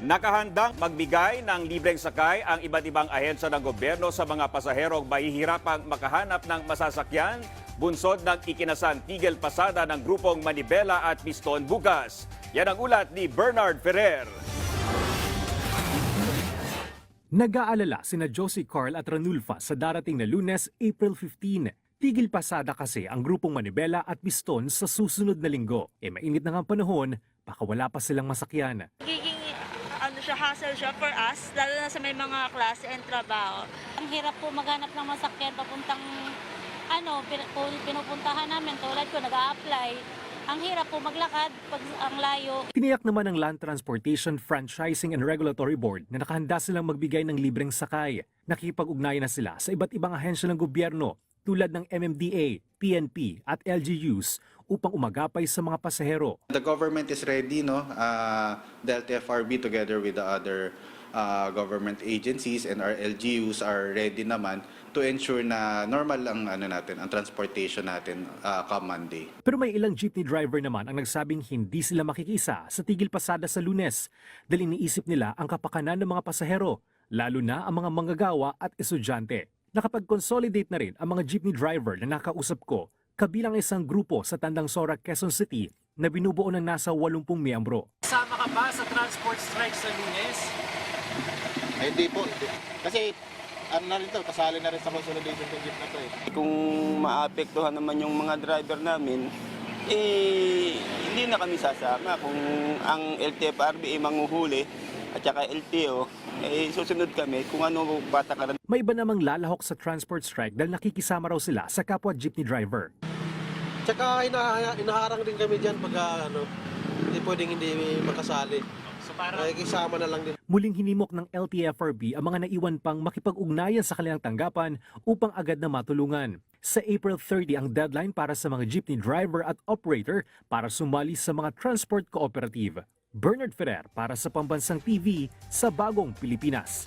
Nakahandang magbigay ng libreng sakay ang iba't ibang ahensya ng gobyerno sa mga pasaherong mahihirapang makahanap ng masasakyan bunsod ng ikinasan tigil pasada ng grupong Manibela at Piston bukas. Yan ang ulat ni Bernard Ferrer. Nag-aalala sina Josie Carl at Ranulfa sa darating na lunes, April 15. Tigil pasada kasi ang grupong Manibela at Piston sa susunod na linggo. E mainit na nga ang panahon, baka wala pa silang masakyan. Nagiging ano siya, hassle siya for us, lalo na sa may mga klase and trabaho. Ang hirap po maghanap ng masakyan papuntang ano, pin- pu- pinupuntahan namin tulad ko nag-a-apply. Ang hirap po maglakad pag ang layo. Tiniyak naman ng Land Transportation Franchising and Regulatory Board na nakahanda silang magbigay ng libreng sakay. Nakipag-ugnayan na sila sa iba't ibang ahensya ng gobyerno tulad ng MMDA, PNP at LGUs upang umagapay sa mga pasahero. The government is ready, no? Uh, the LTFRB together with the other uh, government agencies and our LGUs are ready naman to ensure na normal ang ano natin, ang transportation natin uh, come Monday. Pero may ilang jeepney driver naman ang nagsabing hindi sila makikisa sa tigil pasada sa lunes dahil iniisip nila ang kapakanan ng mga pasahero, lalo na ang mga manggagawa at estudyante. Nakapag-consolidate na rin ang mga jeepney driver na nakausap ko kabilang isang grupo sa Tandang Sora, Quezon City na binubuo ng nasa 80 miyembro. Sama ka ba sa transport strike sa lunes? Ay, hindi po. Hindi. Kasi ano na rin to, kasali na rin sa consolidation ng jeep na to eh. Kung maapektuhan naman yung mga driver namin, eh, hindi na kami sasama. Kung ang LTFRB ay manguhuli at saka LTO, eh, susunod kami kung ano patakaran May iba namang lalahok sa transport strike dahil nakikisama raw sila sa kapwa jeepney driver. Tsaka ina inaharang din kami dyan pag ah, ano, hindi pwedeng hindi makasali. So para Nakikisama na lang din. Muling hinimok ng LTFRB ang mga naiwan pang makipag-ugnayan sa kanilang tanggapan upang agad na matulungan. Sa April 30 ang deadline para sa mga jeepney driver at operator para sumali sa mga transport cooperative. Bernard Ferrer para sa Pambansang TV sa Bagong Pilipinas.